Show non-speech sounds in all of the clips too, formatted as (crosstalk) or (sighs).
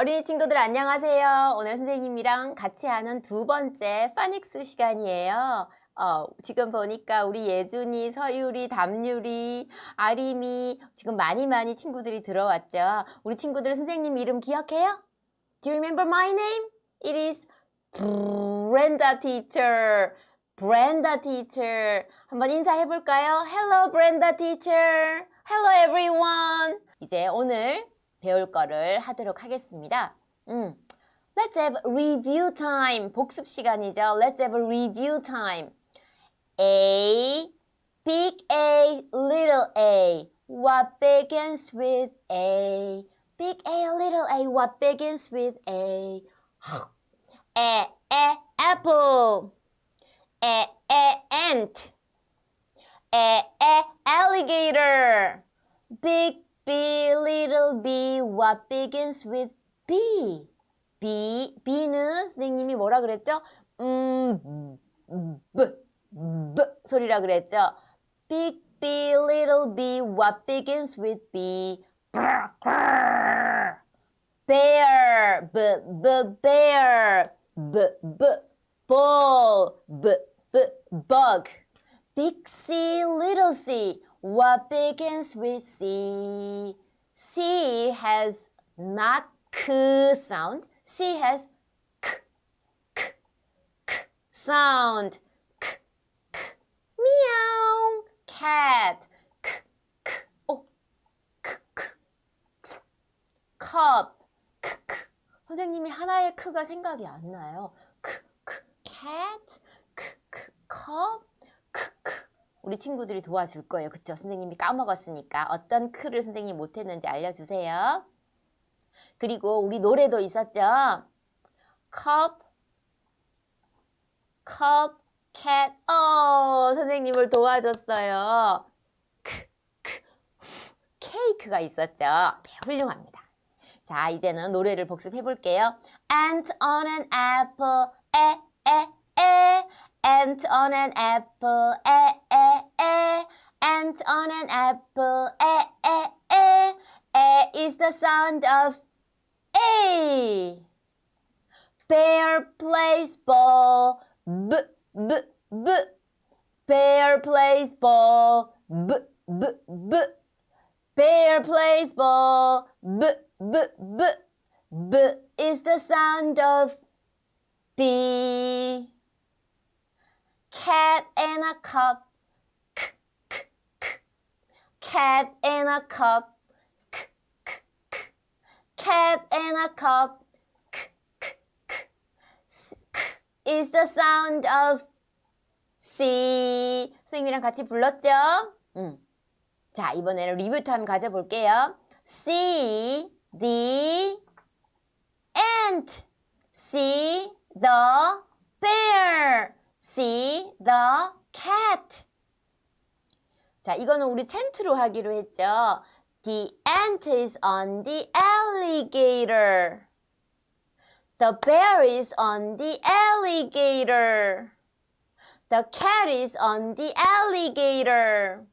어린이 친구들 안녕하세요. 오늘 선생님이랑 같이 하는 두 번째 파닉스 시간이에요. 어, 지금 보니까 우리 예준이, 서유리, 담유리, 아림이 지금 많이 많이 친구들이 들어왔죠. 우리 친구들 선생님 이름 기억해요? Do you remember my name? It is Brenda teacher. Brenda teacher. 한번 인사해 볼까요? Hello Brenda teacher. Hello everyone. 이제 오늘 배울 거를 하도록 하겠습니다. 음. Let's have review time. 복습 시간이죠. Let's have a review time. A, big A, little a. What begins with A? Big A, little a. What begins with A? A, A, apple. A, A, ant. A, A, alligator. Big B, little b. What begins with B? B, B는 선생님이 뭐라 그랬죠? 음, B, B 소리라 그랬죠? Big B, little b. What begins with B? Bear, B, B, bear. B, B, ball. B, B, bug. Big C, little c. What begins with C? C has not k sound. C has k, k, k sound. K, k. Meow. Cat. K, k. Oh, k, k. cup. K, k. 선생님이 하나의 크가 생각이 안 나요. K, k. cat. K, k. cup. 우리 친구들이 도와줄 거예요. 그쵸? 선생님이 까먹었으니까. 어떤 크를 선생님이 못했는지 알려주세요. 그리고 우리 노래도 있었죠? cup, cup, cat. 어, 선생님을 도와줬어요. 케이크가 있었죠? 네, 훌륭합니다. 자, 이제는 노래를 복습해 볼게요. Ant on an apple, 에, 에, 에. ant on an apple, eh, eh, eh. Ant on an apple, eh, eh, eh. Eh is the sound of a. Bear plays ball, b, b, b. Bear plays ball, b, b, b. Bear plays ball, b, b, b. B is the sound of B. Cat in a cup. Cat in a cup. Cat in a cup. Is the sound of C. 선생님이랑 같이 불렀죠? 음. 자, 이번에는 리뷰 타임 가져볼게요. See the ant. See the bear. See the cat. 자, 이거는 우리 챈트로 하기로 했죠. The ant is on the alligator. The bear is on the alligator. The cat is on the alligator.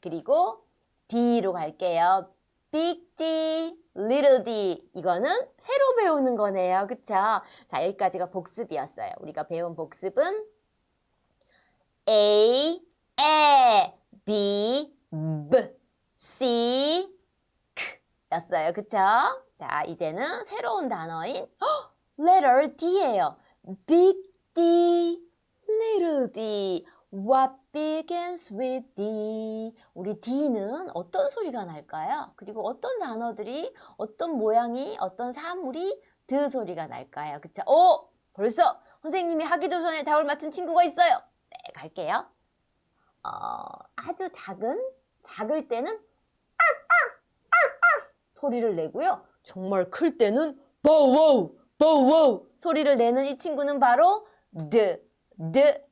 그리고 D로 갈게요. Big D, Little D. 이거는 새로 배우는 거네요. 그쵸? 자, 여기까지가 복습이었어요. 우리가 배운 복습은 A, E, B, B, C, K 였어요. 그쵸? 자, 이제는 새로운 단어인 헉! letter D예요. Big D, Little D. What begins with D? 우리 D는 어떤 소리가 날까요? 그리고 어떤 단어들이, 어떤 모양이, 어떤 사물이 드 소리가 날까요? 그쵸? 오! 벌써 선생님이 하기도 전에 답을 맞춘 친구가 있어요. 네, 갈게요. 어, 아주 작은, 작을 때는 소리를 내고요. 정말 클 때는 버워우, 버워우 소리를 내는 이 친구는 바로 드, 드,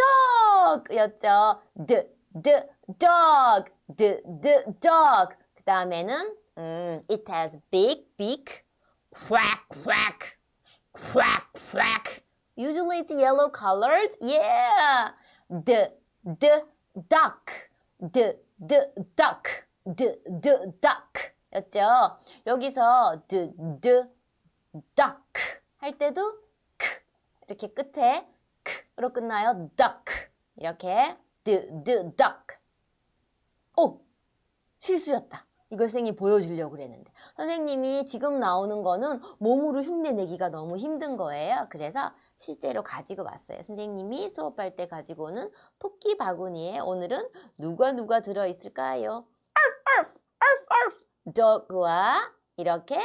dog였죠. 드, 드, dog, 드, 드, dog. 그 다음에는 음, it has big beak, quack, quack, quack, quack. Usually it's yellow colored. Yeah. The, the duck, the, the duck, the, the duck. 였죠. 여기서 the, the, duck 할 때도 크 이렇게 끝에 크로 끝나요. duck 이렇게 the, the, duck. 오! 실수였다. 이걸 선생님이 보여주려고 그랬는데 선생님이 지금 나오는 거는 몸으로 흉내내기가 너무 힘든 거예요. 그래서 실제로 가지고 왔어요. 선생님이 수업할 때 가지고 오는 토끼 바구니에 오늘은 누가 누가 들어있을까요? dog와 이렇게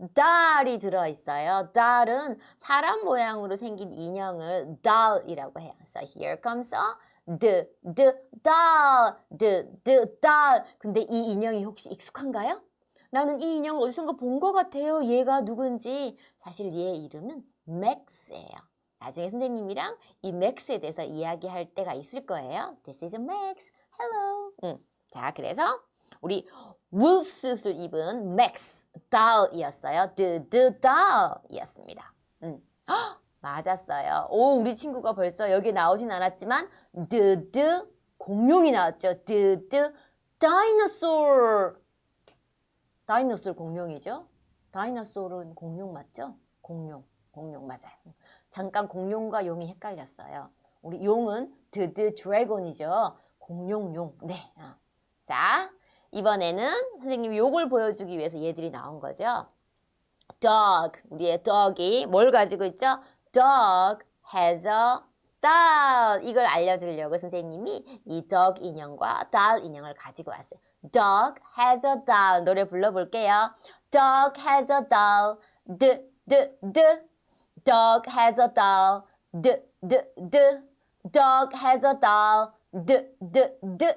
어? doll이 들어있어요. doll은 사람 모양으로 생긴 인형을 doll이라고 해요. So here comes a the, the doll, the, the doll. 근데 이 인형이 혹시 익숙한가요? 나는 이 인형을 어디선가 본 것 같아요. 얘가 누군지. 사실 얘 이름은 맥스예요. 나중에 선생님이랑 이 맥스에 대해서 이야기할 때가 있을 거예요. This is Max. Hello. 응. 자, 그래서 우리 wolfsuit을 입은 맥스 doll이었어요. The, the doll이었습니다. 음. 헉, 맞았어요. 오, 우리 친구가 벌써 여기 나오진 않았지만 the, the 공룡이 나왔죠. The, the dinosaur. 다이너솔 공룡이죠. 다이너솔은 공룡 맞죠? 공룡, 공룡 맞아요. 잠깐 공룡과 용이 헷갈렸어요. 우리 용은 the dragon이죠. 공룡용. 네. 어. 자, 이번에는 선생님이 요걸 보여주기 위해서 얘들이 나온 거죠. dog, 우리의 dog이 뭘 가지고 있죠? dog has a doll. 이걸 알려주려고 선생님이 이 dog 인형과 doll 인형을 가지고 왔어요. dog has a doll. 노래 불러볼게요. dog has a doll. D, d, d. dog has a doll. D, d, d. dog has a doll. D, d, d.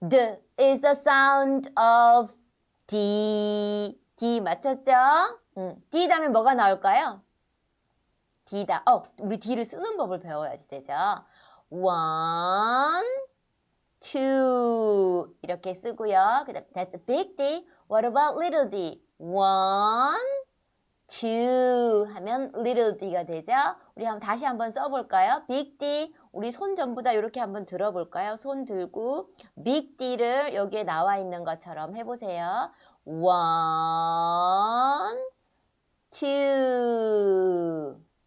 D is a sound of D. D 맞췄죠? 음, D 다음에 뭐가 나올까요? D다. 어, 우리 D를 쓰는 법을 배워야지 되죠. One, two 이렇게 쓰고요. 그다음 that's a big D. What about little D? One, two 하면 little D가 되죠. 우리 한번 다시 한번 써볼까요? Big D. 우리 손 전부 다 이렇게 한번 들어볼까요? 손 들고 big D를 여기에 나와 있는 것처럼 해보세요. One, two.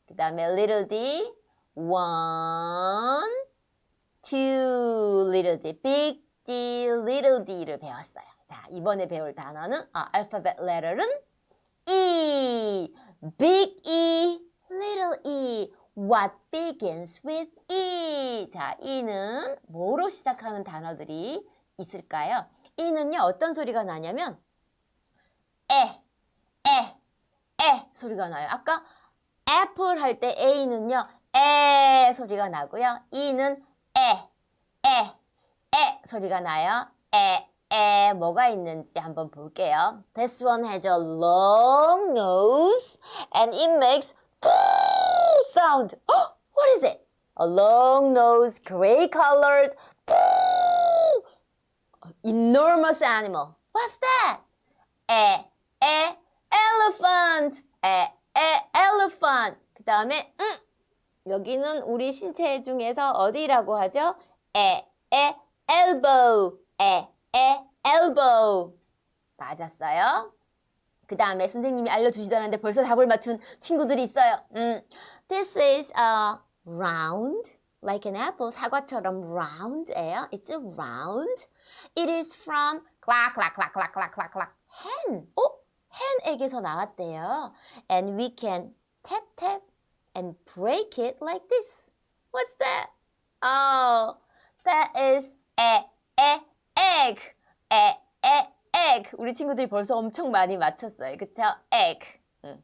그 다음에 little d, one, two, little d, big D, little d를 배웠어요. 자, 이번에 배울 단어는 아, 알파벳 letter는 E, big E, little E. What begins with E? 자, E는 뭐로 시작하는 단어들이 있을까요? E는요, 어떤 소리가 나냐면 에, 에, 에 소리가 나요. 아까 애플 할 때 A는요, 에 소리가 나고요. E는 에, 에, 에 소리가 나요. 에, 에 뭐가 있는지 한번 볼게요. This one has a long nose and it makes sound. What is it? A long nose, gray colored, enormous animal. What's that? 에, 에, elephant. 에, 에, elephant. 그 다음에, 음, 여기는 우리 신체 중에서 어디라고 하죠? 에, 에, elbow. 에, 에, elbow. 맞았어요. 그 다음에 선생님이 알려주시다는데 벌써 답을 맞춘 친구들이 있어요. 음, this is a round, like an apple. 사과처럼 round예요. It's a round. It is from clack, clack, clack, clack, clack, clack, clack. hen. 어? hen에게서 나왔대요. And we can tap, tap and break it like this. What's that? Oh, that is a, a, egg. A, a, egg. 우리 친구들이 벌써 엄청 많이 맞췄어요. 그쵸? egg. 음.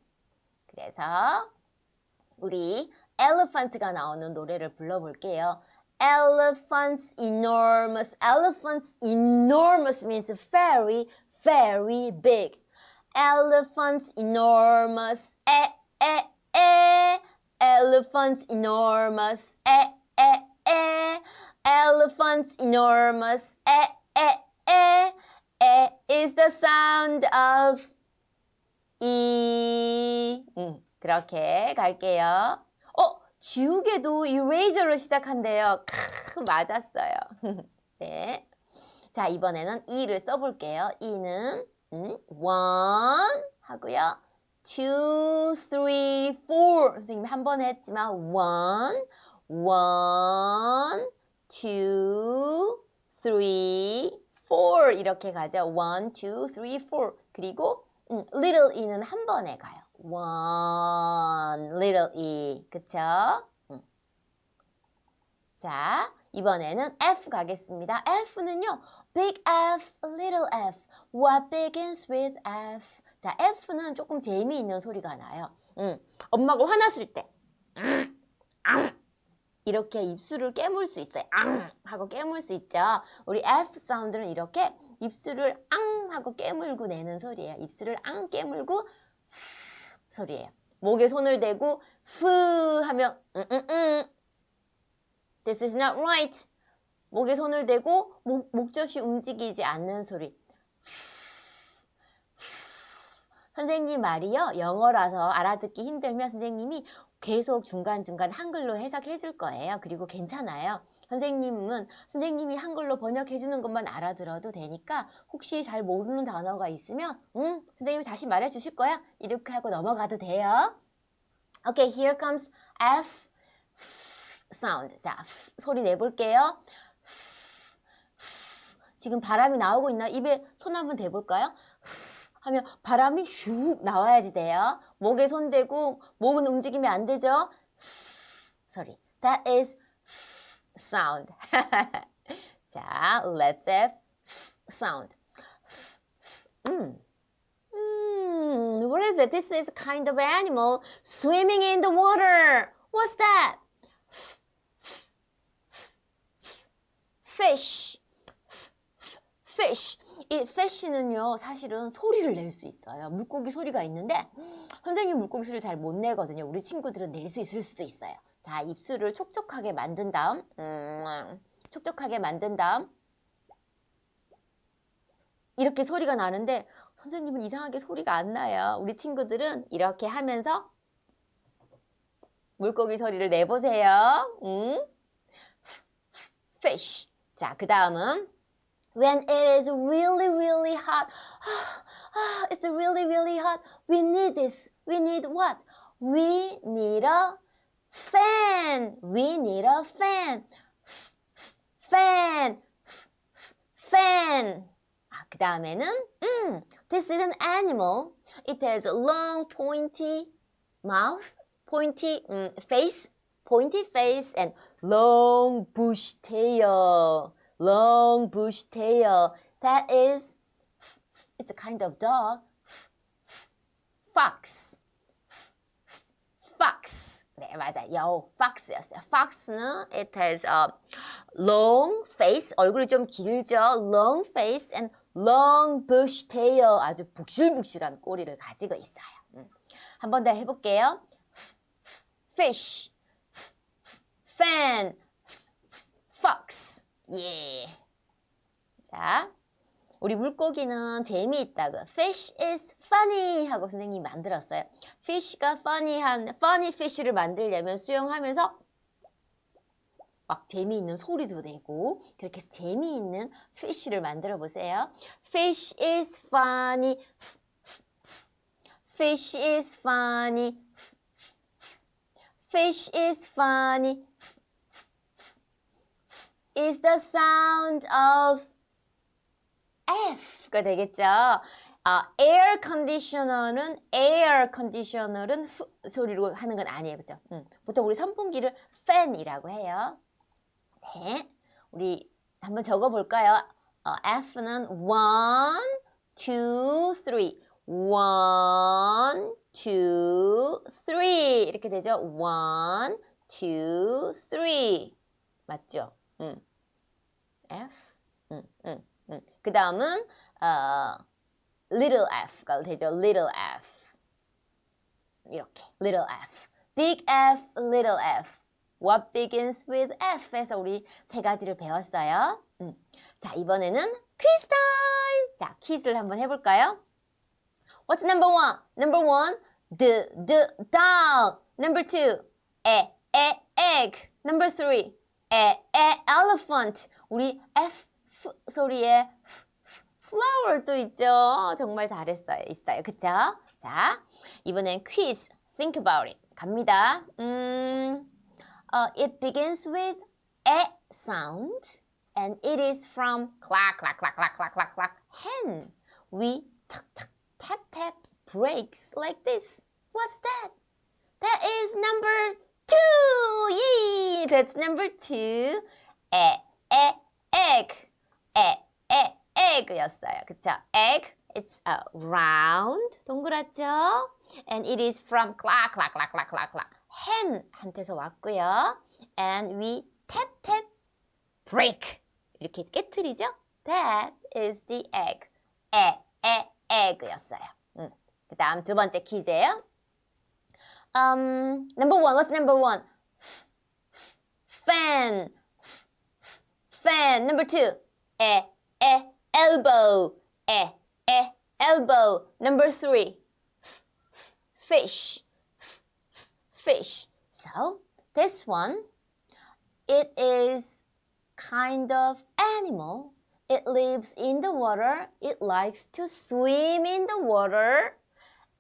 그래서 우리 elephant가 나오는 노래를 불러볼게요. Elephants enormous. Elephants enormous means very, very big. Elephants enormous. 에, 에, 에. Elephants enormous. 에, 에, 에. Elephants enormous. 에, 에, 에. 에 is the sound of E. 음, 그렇게 갈게요. 어, 지우개도 eraser로 시작한대요. 크, 맞았어요. 네. 자, 이번에는 E를 써볼게요. E는 음, one 하고요. two, three, four. 선생님이 한번 했지만 one, one, two, three, four 이렇게 가죠. one, two, three, four. 그리고 음, little e는 한 번에 가요. One, little e. 그쵸? 음. 자, 이번에는 F 가겠습니다. F는요, big F, little f. What begins with F? 자, F는 조금 재미있는 소리가 나요. 음, 엄마가 화났을 때, 음, 앙, 이렇게 입술을 깨물 수 있어요. 앙 하고 깨물 수 있죠. 우리 F 사운드는 이렇게 입술을 앙 하고 깨물고 내는 소리예요. 입술을 앙 깨물고 소리예요. 목에 손을 대고 후 하면 음, 음, 음. This is not right. 목에 손을 대고 목, 목젖이 움직이지 않는 소리. 선생님 말이요. 영어라서 알아듣기 힘들면 선생님이 계속 중간중간 한글로 해석해 줄 거예요. 그리고 괜찮아요. 선생님은 선생님이 한글로 번역해 주는 것만 알아들어도 되니까 혹시 잘 모르는 단어가 있으면 응, 선생님이 다시 말해 주실 거야. 이렇게 하고 넘어가도 돼요. Okay, here comes F sound. 자, 소리 내볼게요. 지금 바람이 나오고 있나? 입에 손 한번 대볼까요? 하면 바람이 슉 나와야지 돼요. 목에 손 대고 목은 움직이면 안 되죠? 소리. That is sound. 자, let's have sound. 음. 음, what is it? This is kind of animal swimming in the water. What's that? fish. fish. 이 fish는요, 사실은 소리를 낼 수 있어요. 물고기 소리가 있는데, 선생님 물고기 소리를 잘 못 내거든요. 우리 친구들은 낼 수 있을 수도 있어요. 자, 입술을 촉촉하게 만든 다음, 음, 촉촉하게 만든 다음, 이렇게 소리가 나는데, 선생님은 이상하게 소리가 안 나요. 우리 친구들은 이렇게 하면서 물고기 소리를 내보세요. 음? fish. 자, 그 다음은 when it is really really hot. (sighs) it's really really hot. We need this. We need what? We need a fan. We need a fan. fan. fan. 아, 그 다음에는 음, this is an animal. It has a long pointy mouth, pointy 음, face, pointy face and long bush tail. Long bush tail. That is it's a kind of dog. Fox. Fox. 네, 맞아요. Fox였어요. Fox는 it has a long face, 얼굴이 좀 길죠. Long face and long bush tail. 아주 북실북실한 꼬리를 가지고 있어요. 음. 한번 더 해볼게요. Fish, fan, fox. 예. 자, 우리 물고기는 재미있다고. Fish is funny 하고 선생님이 만들었어요. Fish가 funny한 funny fish를 만들려면 수영하면서 막 재미있는 소리도 내고 그렇게 해서 재미있는 fish를 만들어 보세요. Fish is funny. Fish is funny. Fish is funny. is the sound of F가 되겠죠. 아, air conditioner는 air conditioner은 후, 소리로 하는 건 아니에요. 그죠? 음, 보통 우리 선풍기를 fan이라고 해요. 네. 우리 한번 적어 볼까요? 어, F는 1 2 3 1 2 3 이렇게 되죠. 1 2 3 맞죠? 음. F. 음, 음, 음. 그 다음은 어, little f가 되죠. little f. 이렇게 little f. big F, little f. What begins with F? 에서 우리 세 가지를 배웠어요. 음. 자, 이번에는 퀴즈 타임! 자, 퀴즈를 한번 해볼까요? What's number one? Number one, the, the, doll. Number two, a, a, egg. Number three, 에, 에, elephant. 우리 F 소리에 flower도 있죠. 정말 잘했어요. 있어요. 그쵸? 자, 이번엔 quiz. Think about it. 갑니다. 음, 어, it begins with a sound and it is from clack, clack, clack, clack, clack, clack, clack, hen. We tuck, tuck, tap, tap, breaks like this. What's that? That is number two. Yee! That's number two. 에, 에, egg. 에, 에, egg였어요. 그쵸? egg. It's a round. 동그랗죠? And it is from clack, clack, clack, clack, clack, clack. hen 한테서 왔고요. And we tap, tap, break. 이렇게 깨트리죠? That is the egg. 에, 에, egg였어요. 음. 그 다음 두 번째 퀴즈예요. Um, number one, what's number one? Fan. Fan. Number two, 에, 에, elbow. 에, 에, elbow. Number three, fish. Fish. So, this one, it is kind of animal. It lives in the water. It likes to swim in the water.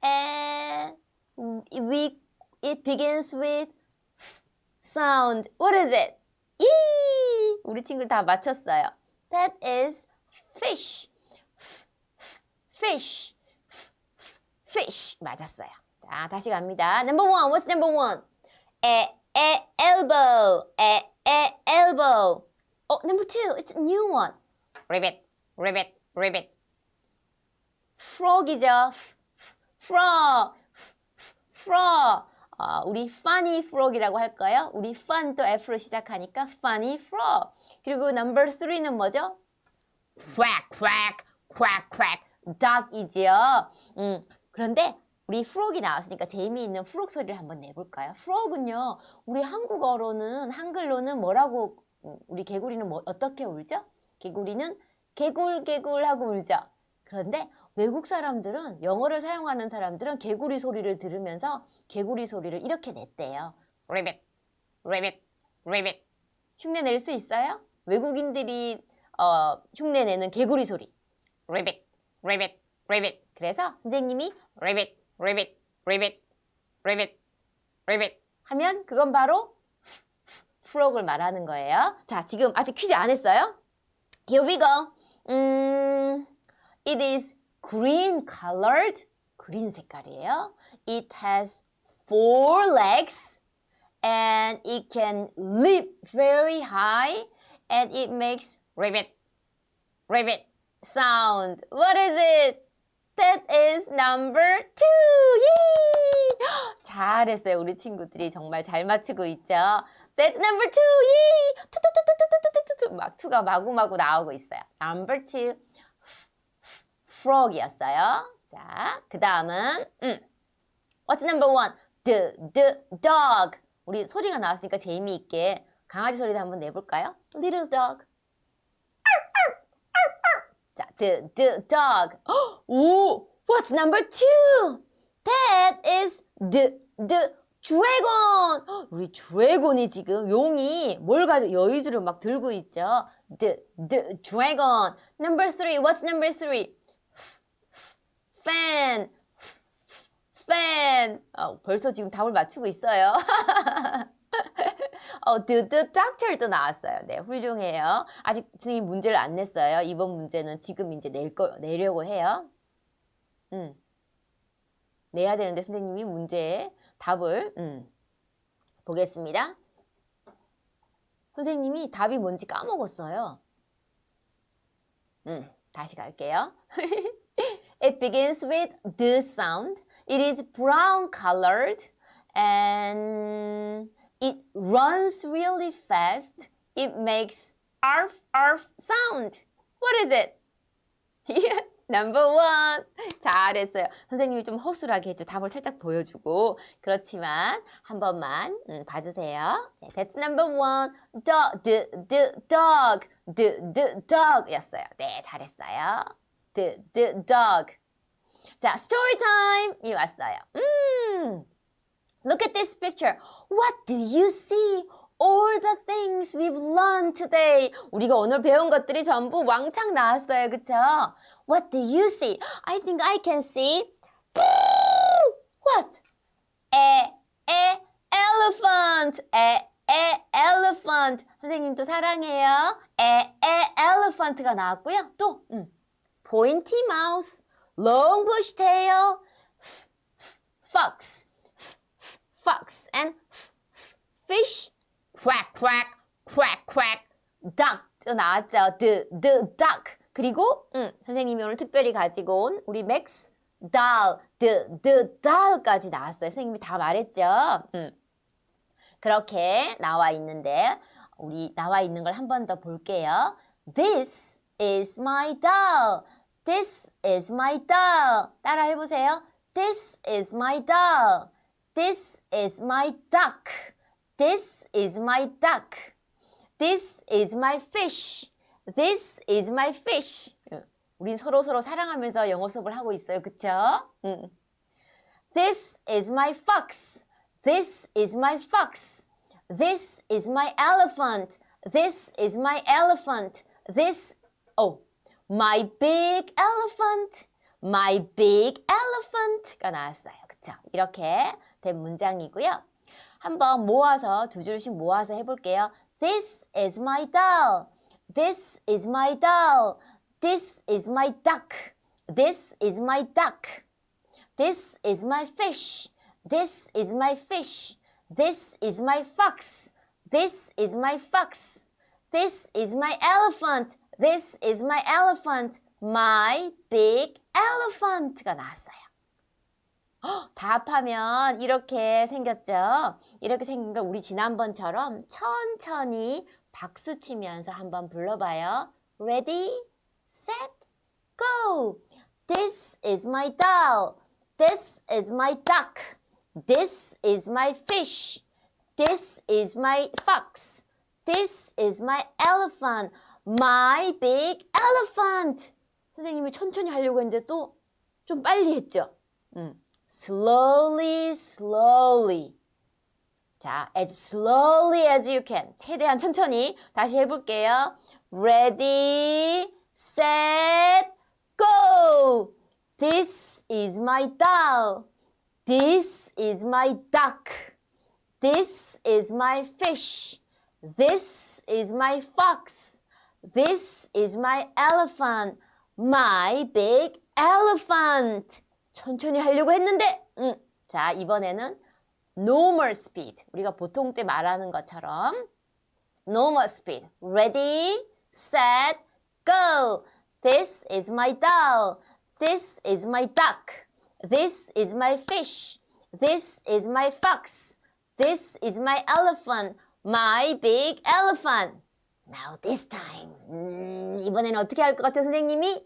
And we it begins with sound. What is it? 이 우리 친구 다 맞췄어요. That is fish. Fish. Fish 맞았어요. 자 다시 갑니다. Number one. What's number one? 에, 에, elbow. 에, 에, elbow. Oh, number two. It's a new one. Ribbit, ribbit, ribbit. frog이죠. frog, frog. 어, 우리 funny frog이라고 할까요? 우리 fun 또 F로 시작하니까 funny frog. 그리고 number three는 뭐죠? Quack, quack, quack, quack. dog이지요. 음, 그런데 우리 frog이 나왔으니까 재미있는 frog 소리를 한번 내볼까요? frog은요, 우리 한국어로는 한글로는 뭐라고 음, 우리 개구리는 뭐, 어떻게 울죠? 개구리는 개굴 개굴 하고 울죠. 그런데 외국 사람들은 영어를 사용하는 사람들은 개구리 소리를 들으면서 개구리 소리를 이렇게 냈대요. rabbit, rabbit, rabbit. 흉내 낼 수 있어요? 외국인들이 어, 흉내 내는 개구리 소리. rabbit, rabbit, rabbit. 그래서 선생님이 rabbit, rabbit, rabbit, rabbit, rabbit 하면 그건 바로 frog을 말하는 거예요. 자, 지금 아직 퀴즈 안 했어요? Here we go. 음, it is green colored. 그린 색깔이에요. It has four legs and it can leap very high and it makes ribbit, ribbit sound. What is it? That is number two. 예! 잘했어요. 우리 친구들이 정말 잘 맞추고 있죠. That's number two. 예! 투투투투투투투투 막 투가 마구마구 나오고 있어요. Number two. frog이었어요. 자, 그 다음은 음. What's number one? The, the dog. 우리 소리가 나왔으니까 재미있게 강아지 소리도 한번 내볼까요? Little dog. 자, the, the dog. 오, what's number two? That is the, the dragon. 우리 드래곤이 지금 용이 뭘 가지고 여의주를 막 들고 있죠. The, the dragon. Number three. What's number three? fan. fan. 어, 벌써 지금 답을 맞추고 있어요. 어, the doctor도 나왔어요. 네, 훌륭해요. 아직 선생님 문제를 안 냈어요. 이번 문제는 지금 이제 낼 거, 내려고 해요. 음. 내야 되는데 선생님이 문제에 답을, 음, 보겠습니다. 선생님이 답이 뭔지 까먹었어요. 음, 다시 갈게요. (laughs) It begins with the sound. It is brown colored and it runs really fast. It makes arf arf sound. What is it? Number one. 잘했어요. 선생님이 좀 허술하게 했죠. 답을 살짝 보여주고. 그렇지만 한 번만 음, 봐주세요. 네, that's number one. Dog, the, the dog, the, the dog 였어요. 네, 잘했어요. The, the dog. 자, story time이 왔어요. 음, look at this picture. What do you see? all the things we've learned today. 우리가 오늘 배운 것들이 전부 왕창 나왔어요. 그쵸? What do you see? I think I can see. What? A, a, elephant. A, a, elephant. 선생님도 사랑해요. A, a, elephant가 나왔고요. 또, 음. pointy mouth, long bush tail, fox, fox, and fish, quack, quack, quack, quack, duck 또 나왔죠. the, the duck. 그리고 음, 선생님이 오늘 특별히 가지고 온 우리 맥스 doll, the, the doll까지 나왔어요. 선생님이 다 말했죠. 음. 그렇게 나와 있는데 우리 나와 있는 걸 한 번 더 볼게요. This is my doll. This is my doll. 따라 해 보세요. This is my doll. This is my duck. This is my duck. This is my fish. This is my fish. 우린 서로 서로 사랑하면서 영어 수업을 하고 있어요. 그쵸? 응. This is my fox. This is my fox. This is my elephant. This is my elephant. This, oh, my big elephant. My big elephant가 나왔어요. 그쵸? 이렇게 된 문장이고요. 한번 모아서 두 줄씩 모아서 해볼게요. This is my doll. This is my doll. This is my duck. This is my duck. This is my fish. This is my fish. This is my fox. This is my fox. This is my elephant. This is my elephant. My big elephant가 나왔어요. 헉, 다 합하면 이렇게 생겼죠? 이렇게 생긴 걸 우리 지난번처럼 천천히 박수 치면서 한번 불러봐요. Ready, set, go! This is my doll. This is my duck. This is my fish. This is my fox. This is my elephant. My big elephant. 선생님이 천천히 하려고 했는데 또 좀 빨리 했죠? 음. Slowly, slowly. 자, as slowly as you can. 최대한 천천히 다시 해볼게요. Ready, set, go! This is my doll. This is my duck. This is my fish. This is my fox. This is my elephant. My big elephant. 천천히 하려고 했는데, 음. 자, 이번에는 normal speed. 우리가 보통 때 말하는 것처럼 normal speed. Ready, set, go. This is my doll. This is my duck. This is my fish. This is my fox. This is my elephant. My big elephant. Now this time. 음, 이번에는 어떻게 할 것 같아요, 선생님이?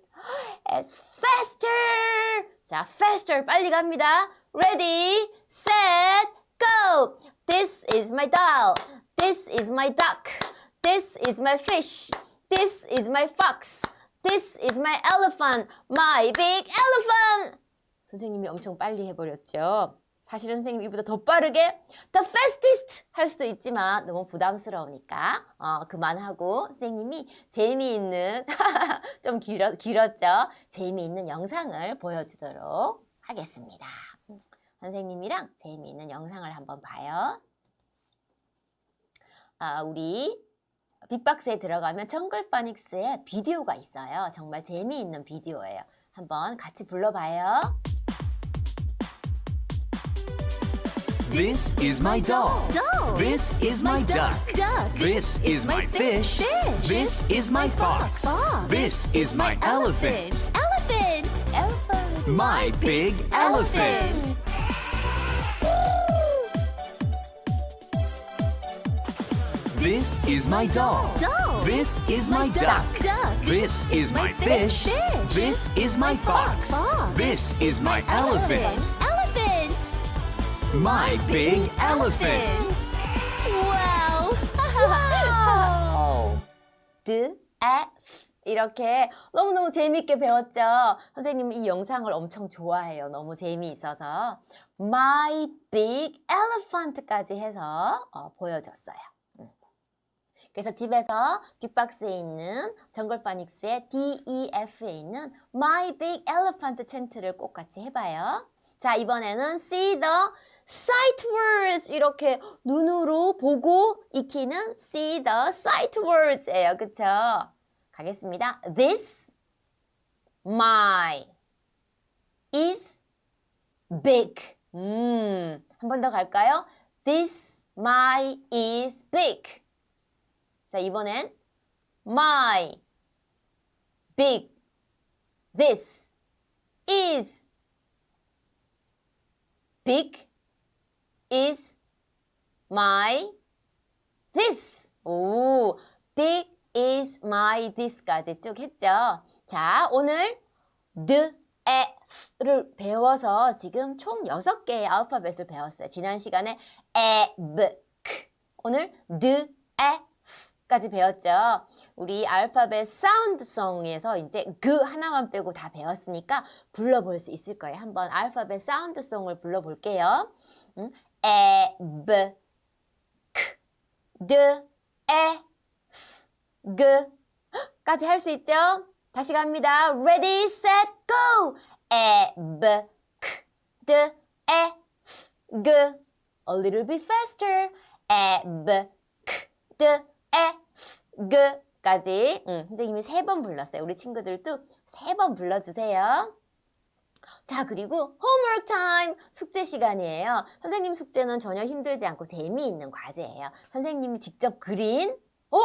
As faster. 자, faster. 빨리 갑니다. Ready, set, go. This is my doll. This is my duck. This is my fish. This is my fox. This is my elephant. My big elephant. 선생님이 엄청 빨리 해버렸죠. 사실은 선생님이 이보다 더 빠르게 the fastest 할 수도 있지만 너무 부담스러우니까 어, 그만하고 선생님이 재미있는 (laughs) 좀 길어, 길었죠. 재미있는 영상을 보여주도록 하겠습니다. 선생님이랑 재미있는 영상을 한번 봐요. 아, 우리 빅박스에 들어가면 정글 파닉스의 비디오가 있어요. 정말 재미있는 비디오예요. 한번 같이 불러봐요. This is my doll. Doll. This is my duck. Duck. This is my fish. Fish. This is my fox. Fox. This is my elephant. Elephant. elephant. My big elephant. This is my doll. Doll. This is my duck. Duck. This is my fish. Fish. This is my fox. Fox. This is my elephant. Elephant. My big elephant. Wow. 와우. 드, 에, 프. 이렇게 너무너무 재미있게 배웠죠. 선생님은 이 영상을 엄청 좋아해요. 너무 재미있어서 My Big Elephant까지 해서 어, 보여줬어요. 음. 그래서 집에서 빅박스에 있는 정글 파닉스의 D, E, F에 있는 My Big Elephant 찬트를 꼭 같이 해봐요. 자, 이번에는 see the sight words 이렇게 눈으로 보고 익히는 see the sight words예요. 그쵸? 가겠습니다. This, my, is big. 음, 한 번 더 갈까요? This, my, is big. 자, 이번엔 my, big, this, is big, is my, this. 오, big is my this까지 쭉 했죠. 자, 오늘 the, e를 배워서 지금 총 6개의 알파벳을 배웠어요. 지난 시간에 e, b, k. 오늘 the, f까지 배웠죠. 우리 알파벳 사운드송에서 이제 그 하나만 빼고 다 배웠으니까 불러볼 수 있을 거예요. 한번 알파벳 사운드송을 불러볼게요. 음, e, b, k, the, e, g 까지 할 수 있죠? 다시 갑니다. Ready, set, go! E, b, k, d, e, g. A little bit faster. E, b, k, d, e, g. 까지 음, 선생님이 세 번 불렀어요. 우리 친구들도 세 번 불러주세요. 자, 그리고 homework time 숙제 시간이에요. 선생님 숙제는 전혀 힘들지 않고 재미있는 과제예요. 선생님이 직접 그린, 어?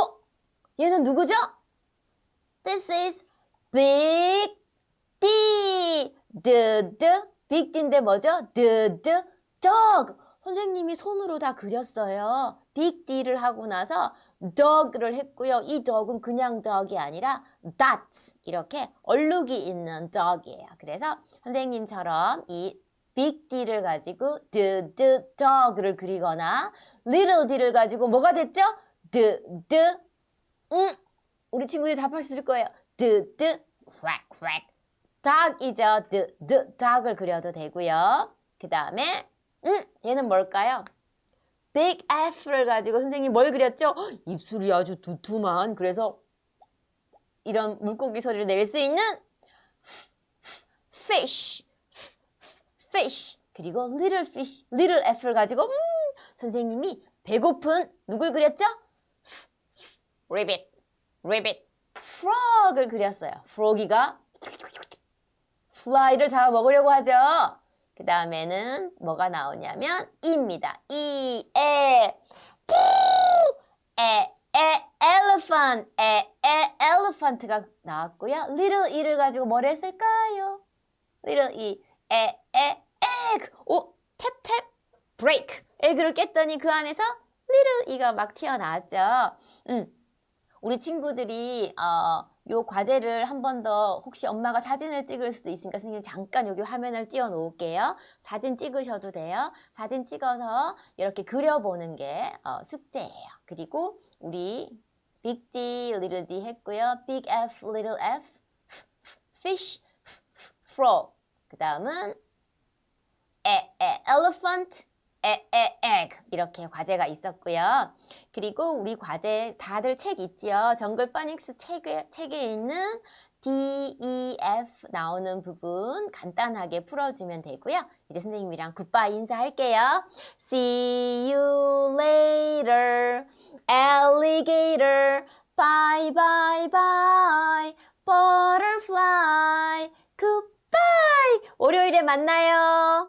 얘는 누구죠? This is Big D. The, Big D인데 뭐죠? The, dog. 선생님이 손으로 다 그렸어요. Big D를 하고 나서 dog를 했고요. 이 dog은 그냥 dog이 아니라 dots. 이렇게 얼룩이 있는 dog이에요. 그래서 선생님처럼 이 big D를 가지고 the, the dog를 그리거나 little D를 가지고 뭐가 됐죠? the, the, 음, 우리 친구들이 답할 수 있을 거예요. the, the, quack, quack. dog이죠. the, the dog을 그려도 되고요. 그 다음에 음, 얘는 뭘까요? big F를 가지고 선생님 뭘 그렸죠? 헉, 입술이 아주 두툼한 그래서 이런 물고기 소리를 낼 수 있는 fish, fish 그리고 little fish, little F를 가지고 음, 선생님이 배고픈 누굴 그렸죠? rabbit, rabbit, frog을 그렸어요. frog이가 fly를 잡아 먹으려고 하죠. 그 다음에는 뭐가 나오냐면 이입니다. 이, 에, 푸, 에, 에, elephant, 에, 에, elephant가 나왔고요. little e를 가지고 뭘 했을까요? Little e, 에, 에, egg, 오, 탭, 탭, break. 에그를 깼더니 그 안에서 little e가 막 튀어나왔죠. 음. 우리 친구들이 어, 요 과제를 한 번 더 혹시 엄마가 사진을 찍을 수도 있으니까 선생님 잠깐 여기 화면을 띄워 놓을게요. 사진 찍으셔도 돼요. 사진 찍어서 이렇게 그려보는 게 어, 숙제예요. 그리고 우리 big D, little d 했고요. big F, little f, fish, frog. 그 다음은 에, 에, elephant, 에, 에, egg 이렇게 과제가 있었고요. 그리고 우리 과제 다들 책 있지요. 정글 파닉스 책에, 책에 있는 D, E, F 나오는 부분 간단하게 풀어주면 되고요. 이제 선생님이랑 굿바이 인사할게요. See you later, alligator. Bye, bye, bye, butterfly. Goodbye. 월요일에 만나요.